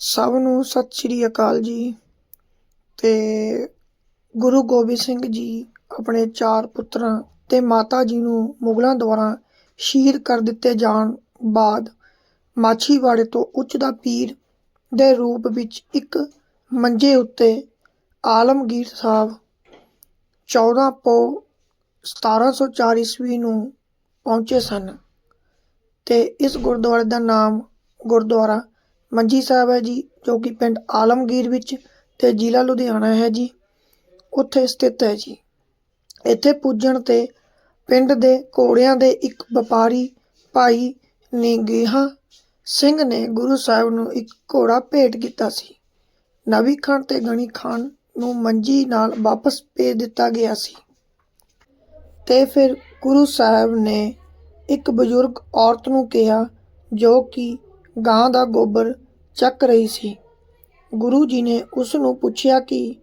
ਸਭ ਨੂੰ ਸਤਿ ਸ਼੍ਰੀ ਅਕਾਲ ਜੀ ਅਤੇ ਗੁਰੂ ਗੋਬਿੰਦ ਸਿੰਘ ਜੀ ਆਪਣੇ ਚਾਰ ਪੁੱਤਰਾਂ ਅਤੇ ਮਾਤਾ ਜੀ ਨੂੰ ਮੁਗਲਾਂ ਦੁਆਰਾ ਸ਼ਹੀਦ ਕਰ ਦਿੱਤੇ ਜਾਣ ਬਾਅਦ ਮਾਛੀਵਾੜੇ ਤੋਂ ਉੱਚ ਦਾ ਪੀਰ ਦੇ ਰੂਪ ਵਿੱਚ ਇੱਕ ਮੰਜੇ ਉੱਤੇ ਆਲਮਗੀਰ ਸਾਹਿਬ 14 ਪੋ 1704 ਈਸਵੀ ਨੂੰ ਪਹੁੰਚੇ ਸਨ ਤੇ ਇਸ ਗੁਰਦੁਆਰੇ ਦਾ ਨਾਮ ਗੁਰਦੁਆਰਾ ਮੰਜੀ ਸਾਹਿਬ ਹੈ ਜੀ, ਜੋ ਕਿ ਪਿੰਡ ਆਲਮਗੀਰ ਵਿੱਚ ਤੇ ਜ਼ਿਲ੍ਹਾ ਲੁਧਿਆਣਾ ਹੈ ਜੀ, ਉੱਥੇ ਸਥਿਤ ਹੈ ਜੀ। ਇੱਥੇ ਪੁੱਜਣ ਤੇ ਪਿੰਡ ਦੇ ਘੋੜਿਆਂ ਦੇ ਇੱਕ ਵਪਾਰੀ ਭਾਈ ਨਿਗੇਹਾ ਸਿੰਘ ਨੇ ਗੁਰੂ ਸਾਹਿਬ ਨੂੰ ਇੱਕ ਘੋੜਾ ਭੇਟ ਕੀਤਾ ਸੀ। ਨਬੀ ਖਾਨ ਤੇ ਗਣੀ ਖਾਨ ਨੂੰ ਮੰਜੀ ਨਾਲ ਵਾਪਸ ਭੇਜ ਦਿੱਤਾ ਗਿਆ ਸੀ। ਤੇ ਫਿਰ ਗੁਰੂ ਸਾਹਿਬ ਨੇ ਇੱਕ ਬਜ਼ੁਰਗ ਔਰਤ ਨੂੰ ਕਿਹਾ, ਜੋ ਕਿ ਗਾਂ ਦਾ ਗੋਬਰ ਚੱਕ ਰਹੀ ਸੀ। ਗੁਰੂ ਜੀ ਨੇ ਉਸ ਨੂੰ ਪੁੱਛਿਆ ਕਿ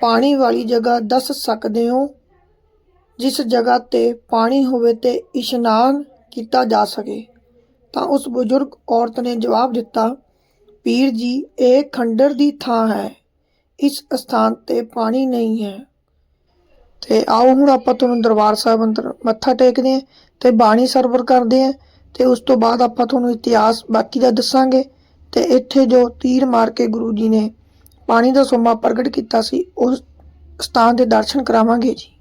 ਪਾਣੀ ਵਾਲੀ ਜਗ੍ਹਾ ਦੱਸ ਸਕਦੇ ਹੋ? ਜਿਸ ਜਗ੍ਹਾ ਤੇ ਪਾਣੀ ਹੋਵੇ ਤੇ ਇਸ਼ਨਾਨ ਕੀਤਾ ਜਾ ਸਕੇ। ਤਾਂ ਉਸ ਬਜ਼ੁਰਗ ਔਰਤ ਨੇ ਜਵਾਬ ਦਿੱਤਾ, ਪੀਰ ਜੀ, ਇਹ ਖੰਡਰ ਦੀ ਥਾਂ ਹੈ। ਇਸ ਸਥਾਨ ਤੇ ਪਾਣੀ ਨਹੀਂ ਹੈ। ਤੇ ਆਓ ਹੁਣ ਆਪਾਂ ਤੁਹਾਨੂੰ ਦਰਬਾਰ ਸਾਹਿਬ ਅੰਦਰ ਮੱਥਾ ਟੇਕਦੇ ਹਾਂ ਤੇ ਬਾਣੀ ਸਰਵਰ ਕਰਦੇ ਹਾਂ ਤੇ ਉਸ ਤੋਂ ਬਾਅਦ ਆਪਾਂ ਤੁਹਾਨੂੰ ਇਤਿਹਾਸ ਬਾਕੀ ਦਾ ਦੱਸਾਂਗੇ। ਤੇ ਇੱਥੇ ਜੋ ਤੀਰ ਮਾਰ ਕੇ ਗੁਰੂ ਜੀ ਨੇ ਪਾਣੀ ਦਾ ਸੋਮਾ ਪ੍ਰਗਟ ਕੀਤਾ ਸੀ, ਉਸ ਸਥਾਨ ਦੇ ਦਰਸ਼ਨ ਕਰਾਵਾਂਗੇ ਜੀ।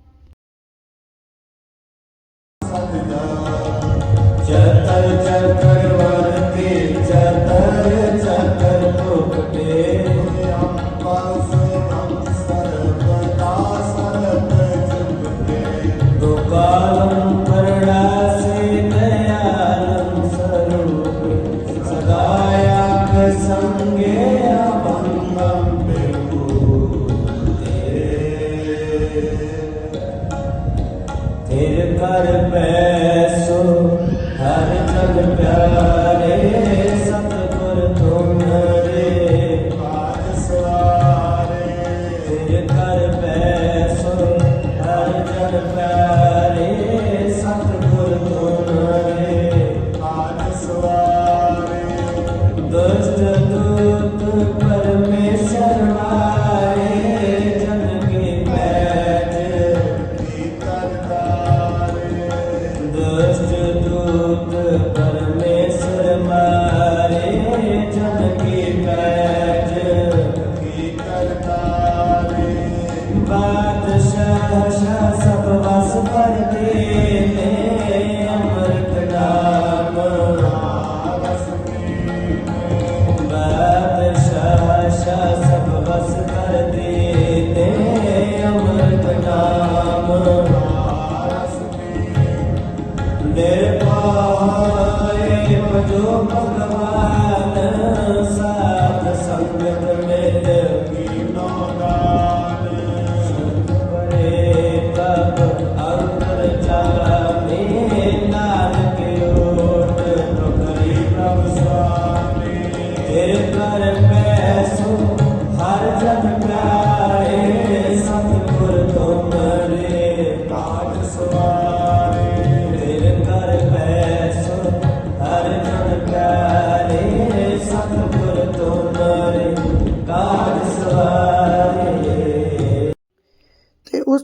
But the shadow.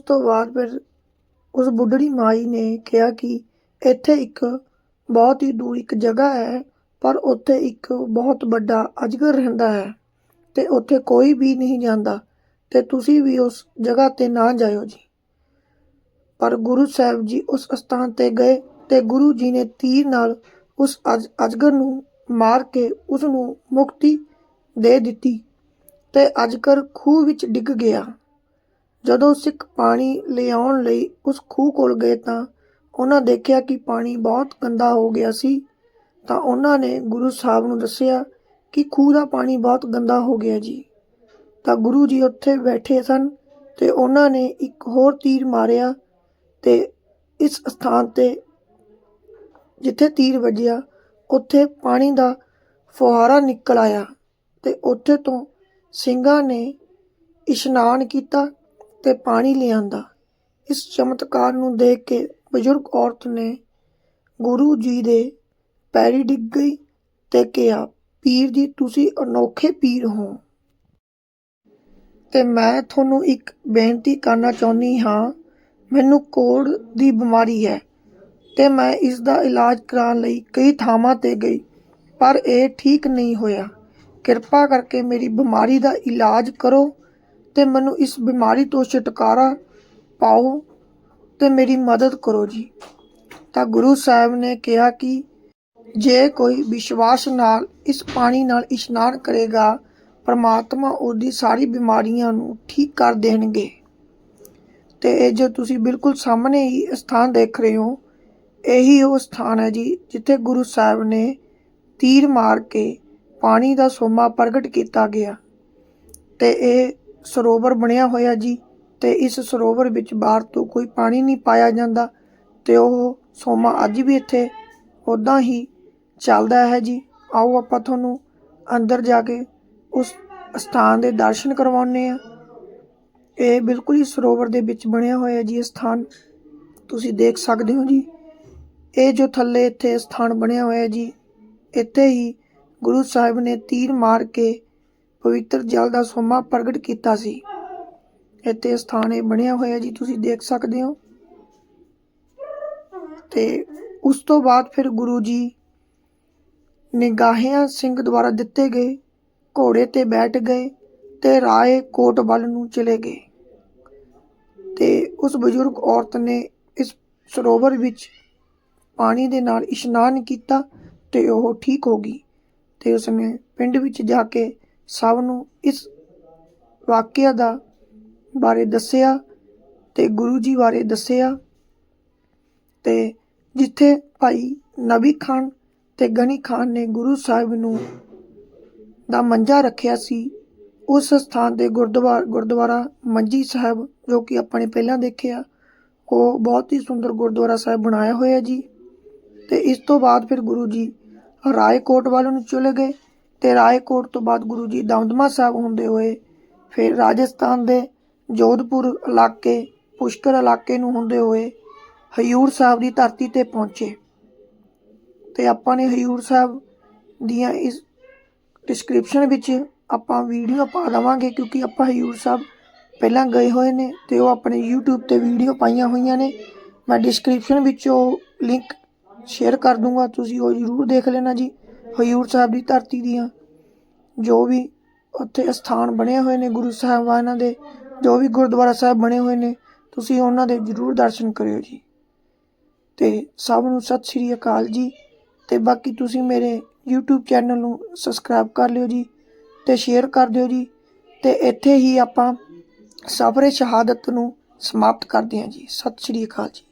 ਉਸ ਤੋਂ ਬਾਅਦ ਫਿਰ ਉਸ ਬੁੱਢੜੀ ਮਾਈ ਨੇ ਕਿਹਾ ਕਿ ਇੱਥੇ ਇੱਕ ਬਹੁਤ ਹੀ ਦੂਰ ਇੱਕ ਜਗ੍ਹਾ ਹੈ, ਪਰ ਉੱਥੇ ਇੱਕ ਬਹੁਤ ਵੱਡਾ ਅਜਗਰ ਰਹਿੰਦਾ ਹੈ ਤੇ ਉੱਥੇ ਕੋਈ ਵੀ ਨਹੀਂ ਜਾਂਦਾ ਤੇ ਤੁਸੀਂ ਵੀ ਉਸ ਜਗ੍ਹਾ ਤੇ ਨਾ ਜਾਇਓ ਜੀ। ਪਰ ਗੁਰੂ ਸਾਹਿਬ ਜੀ ਉਸ ਸਥਾਨ ਤੇ ਗਏ ਤੇ ਗੁਰੂ ਜੀ ਨੇ ਤੀਰ ਨਾਲ ਉਸ ਅਜ- ਅਜਗਰ ਨੂੰ ਮਾਰ ਕੇ ਉਸ ਨੂੰ ਮੁਕਤੀ ਦੇ ਦਿੱਤੀ ਤੇ ਅਜਗਰ ਖੂਹ ਵਿੱਚ ਡਿੱਗ ਗਿਆ। ਜਦੋਂ ਸਿੱਖ ਪਾਣੀ ਲਿਆਉਣ ਲਈ ਉਸ ਖੂਹ ਕੋਲ ਗਏ ਤਾਂ ਉਹਨਾਂ ਦੇਖਿਆ ਕਿ ਪਾਣੀ ਬਹੁਤ ਗੰਦਾ ਹੋ ਗਿਆ ਸੀ। ਤਾਂ ਉਹਨਾਂ ਨੇ ਗੁਰੂ ਸਾਹਿਬ ਨੂੰ ਦੱਸਿਆ ਕਿ ਖੂਹ ਦਾ ਪਾਣੀ ਬਹੁਤ ਗੰਦਾ ਹੋ ਗਿਆ ਜੀ। ਤਾਂ ਗੁਰੂ ਜੀ ਉੱਥੇ ਬੈਠੇ ਸਨ ਤੇ ਉਹਨਾਂ ਨੇ ਇੱਕ ਹੋਰ ਤੀਰ ਮਾਰਿਆ ਤੇ ਇਸ ਸਥਾਨ ਤੇ ਜਿੱਥੇ ਤੀਰ ਵੱਜਿਆ, ਉੱਥੇ ਪਾਣੀ ਦਾ ਫੁਹਾਰਾ ਨਿਕਲ ਆਇਆ ਤੇ ਉੱਥੇ ਤੋਂ ਸਿੰਘਾਂ ਨੇ ਇਸ਼ਨਾਨ ਕੀਤਾ ਤੇ ਪਾਣੀ ਲਿਆਂਦਾ। ਇਸ ਚਮਤਕਾਰ ਨੂੰ ਦੇਖ ਕੇ ਬਜ਼ੁਰਗ ਔਰਤ ਨੇ ਗੁਰੂ ਜੀ ਦੇ ਪੈਰੀ ਡਿੱਗ ਗਈ ਤੇ ਕਿਹਾ, ਪੀਰ ਜੀ, ਤੁਸੀਂ ਅਨੋਖੇ ਪੀਰ ਹੋ। ਤੇ ਮੈਂ ਤੁਹਾਨੂੰ ਇੱਕ ਬੇਨਤੀ ਕਰਨਾ ਚਾਹੁੰਦੀ ਹਾਂ। ਮੈਨੂੰ ਕੋੜ ਦੀ ਬਿਮਾਰੀ ਹੈ ਤੇ ਮੈਂ ਇਸ ਦਾ ਇਲਾਜ ਕਰਾਉਣ ਲਈ ਕਈ ਥਾਵਾਂ ਤੇ ਗਈ, ਪਰ ਇਹ ਠੀਕ ਨਹੀਂ ਹੋਇਆ। ਕਿਰਪਾ ਕਰਕੇ ਮੇਰੀ ਬਿਮਾਰੀ ਦਾ ਇਲਾਜ ਕਰੋ ਤੇ ਮੈਨੂੰ ਇਸ ਬਿਮਾਰੀ ਤੋਂ ਛੁਟਕਾਰਾ ਪਾਓ ਤੇ ਮੇਰੀ ਮਦਦ ਕਰੋ ਜੀ। ਤਾਂ ਗੁਰੂ ਸਾਹਿਬ ਨੇ ਕਿਹਾ ਕਿ ਜੇ ਕੋਈ ਵਿਸ਼ਵਾਸ ਨਾਲ ਇਸ ਪਾਣੀ ਨਾਲ ਇਸ਼ਨਾਨ ਕਰੇਗਾ, ਪਰਮਾਤਮਾ ਉਹਦੀ ਸਾਰੀ ਬਿਮਾਰੀਆਂ ਨੂੰ ਠੀਕ ਕਰ ਦੇਣਗੇ। ਤੇ ਇਹ ਜੋ ਤੁਸੀਂ ਬਿਲਕੁਲ ਸਾਹਮਣੇ ਹੀ ਸਥਾਨ ਦੇਖ ਰਹੇ ਹੋ, ਇਹੀ ਉਹ ਸਥਾਨ ਹੈ ਜੀ ਜਿੱਥੇ ਗੁਰੂ ਸਾਹਿਬ ਨੇ ਤੀਰ ਮਾਰ ਕੇ ਪਾਣੀ ਦਾ ਸੋਮਾ ਪ੍ਰਗਟ ਕੀਤਾ ਗਿਆ। ਤੇ ਇਹ ਸਰੋਵਰ ਬਣਿਆ ਹੋਇਆ ਜੀ ਤੇ ਇਸ ਸਰੋਵਰ ਵਿੱਚ ਬਾਹਰ ਤੋਂ ਕੋਈ ਪਾਣੀ ਨਹੀਂ ਪਾਇਆ ਜਾਂਦਾ ਤੇ ਉਹ ਸੋਮਾ ਅੱਜ ਵੀ ਇੱਥੇ ਉਦਾਂ ਹੀ ਚੱਲਦਾ ਹੈ ਜੀ। ਆਓ ਆਪਾਂ ਤੁਹਾਨੂੰ ਅੰਦਰ ਜਾ ਕੇ ਉਸ ਸਥਾਨ ਦੇ ਦਰਸ਼ਨ ਕਰਵਾਉਣੇ ਆ ਇਹ ਬਿਲਕੁਲ ਹੀ ਸਰੋਵਰ ਦੇ ਵਿੱਚ ਬਣਿਆ ਹੋਇਆ ਜੀ ਇਹ ਸਥਾਨ। ਤੁਸੀਂ ਦੇਖ ਸਕਦੇ ਹੋ ਜੀ। ਇਹ ਜੋ ਥੱਲੇ ਇੱਥੇ ਸਥਾਨ ਬਣਿਆ ਹੋਇਆ ਜੀ, ਇੱਥੇ ਹੀ ਗੁਰੂ ਸਾਹਿਬ ਨੇ ਤੀਰ ਮਾਰ ਕੇ ਪਵਿੱਤਰ ਜਲ ਦਾ ਸੋਮਾ ਪ੍ਰਗਟ ਕੀਤਾ ਸੀ। ਇੱਥੇ ਸਥਾਨ ਇਹ ਬਣਿਆ ਹੋਇਆ ਜੀ, ਤੁਸੀਂ ਦੇਖ ਸਕਦੇ ਹੋ। ਤੇ ਉਸ ਤੋਂ ਬਾਅਦ ਫਿਰ ਗੁਰੂ ਜੀ ਨਿਗਾਹਿਆਂ ਸਿੰਘ ਦੁਆਰਾ ਦਿੱਤੇ ਗਏ ਘੋੜੇ ਤੇ ਬੈਠ ਗਏ ਤੇ ਰਾਏ ਕੋਟ ਵੱਲ ਨੂੰ ਚਲੇ ਗਏ। ਤੇ ਉਸ ਬਜ਼ੁਰਗ ਔਰਤ ਨੇ ਇਸ ਸਰੋਵਰ ਵਿੱਚ ਪਾਣੀ ਦੇ ਨਾਲ ਇਸ਼ਨਾਨ ਕੀਤਾ ਤੇ ਉਹ ਠੀਕ ਹੋ ਗਈ ਤੇ ਉਸਨੇ ਪਿੰਡ ਵਿੱਚ ਜਾ ਕੇ ਸਭ ਨੂੰ ਇਸ ਵਾਕਿਆ ਦਾ ਬਾਰੇ ਦੱਸਿਆ ਤੇ ਗੁਰੂ ਜੀ ਬਾਰੇ ਦੱਸਿਆ ਤੇ ਜਿੱਥੇ ਭਾਈ ਨਬੀ ਖਾਨ ਤੇ ਗਨੀ ਖਾਨ ਨੇ ਗੁਰੂ ਸਾਹਿਬ ਨੂੰ ਦਾ ਮੰਜਾ ਰੱਖਿਆ ਸੀ, ਉਸ ਸਥਾਨ ਤੇ ਗੁਰਦੁਆਰਾ ਗੁਰਦੁਆਰਾ ਮੰਜੀ ਸਾਹਿਬ ਜੋ ਕਿ ਆਪਾਂ ਨੇ ਪਹਿਲਾਂ ਦੇਖਿਆ, ਉਹ ਬਹੁਤ ਹੀ ਸੁੰਦਰ ਗੁਰਦੁਆਰਾ ਸਾਹਿਬ ਬਣਾਇਆ ਹੋਇਆ ਜੀ। ਤੇ ਇਸ ਤੋਂ ਬਾਅਦ ਫਿਰ ਗੁਰੂ ਜੀ ਰਾਏਕੋਟ ਵੱਲ ਨੂੰ ਚਲੇ ਗਏ। ਤੇ ਰਾਏਕੋਟ ਤੋਂ ਬਾਅਦ ਗੁਰੂ ਜੀ ਦਮਦਮਾ ਸਾਹਿਬ ਹੁੰਦੇ ਹੋਏ ਫਿਰ ਰਾਜਸਥਾਨ ਦੇ ਜੋਧਪੁਰ ਇਲਾਕੇ, ਪੁਸ਼ਕਰ ਇਲਾਕੇ ਨੂੰ ਹੁੰਦੇ ਹੋਏ ਹਯੂਰ ਸਾਹਿਬ ਦੀ ਧਰਤੀ ਤੇ ਪਹੁੰਚੇ। ਤੇ ਆਪਾਂ ਨੇ ਹਯੂਰ ਸਾਹਿਬ ਦੀਆਂ ਇਸ ਡਿਸਕ੍ਰਿਪਸ਼ਨ ਵਿੱਚ ਆਪਾਂ ਵੀਡੀਓ ਪਾ ਦੇਵਾਂਗੇ ਕਿਉਂਕਿ ਆਪਾਂ ਹਯੂਰ ਸਾਹਿਬ ਪਹਿਲਾਂ ਗਏ ਹੋਏ ਨੇ ਤੇ ਉਹ ਆਪਣੇ YouTube ਤੇ ਵੀਡੀਓ ਪਾਈਆਂ ਹੋਈਆਂ ਨੇ। ਮੈਂ ਡਿਸਕ੍ਰਿਪਸ਼ਨ ਵਿੱਚ ਉਹ ਲਿੰਕ ਸ਼ੇਅਰ ਕਰ ਦੂੰਗਾ, ਤੁਸੀਂ ਉਹ ਜ਼ਰੂਰ ਦੇਖ ਲੈਣਾ ਜੀ। ਹਯੂਰ ਸਾਹਿਬ ਦੀ ਧਰਤੀ ਦੀਆਂ, ਜੋ ਵੀ ਉੱਥੇ ਸਥਾਨ ਬਣੇ ਹੋਏ ਨੇ ਗੁਰੂ ਸਾਹਿਬਾਨਾਂ ਦੇ, ਜੋ ਵੀ ਗੁਰਦੁਆਰਾ ਸਾਹਿਬ ਬਣੇ ਹੋਏ ਨੇ, ਤੁਸੀਂ ਉਹਨਾਂ ਦੇ ਜ਼ਰੂਰ ਦਰਸ਼ਨ ਕਰਿਓ ਜੀ। ਤੇ ਸਭ ਨੂੰ ਸਤਿ ਸ੍ਰੀ ਅਕਾਲ ਜੀ, ਤੇ ਬਾਕੀ ਤੁਸੀਂ ਮੇਰੇ YouTube ਚੈਨਲ ਨੂੰ ਸਬਸਕ੍ਰਾਈਬ ਕਰ ਲਿਓ ਜੀ, ਤੇ ਸ਼ੇਅਰ ਕਰ ਦਿਓ ਜੀ, ਤੇ ਇੱਥੇ ਹੀ ਆਪਾਂ ਸਫਰੇ ਸ਼ਹਾਦਤ ਨੂੰ ਸਮਾਪਤ ਕਰਦੇ ਹਾਂ ਜੀ। ਸਤਿ ਸ੍ਰੀ ਅਕਾਲ ਜੀ।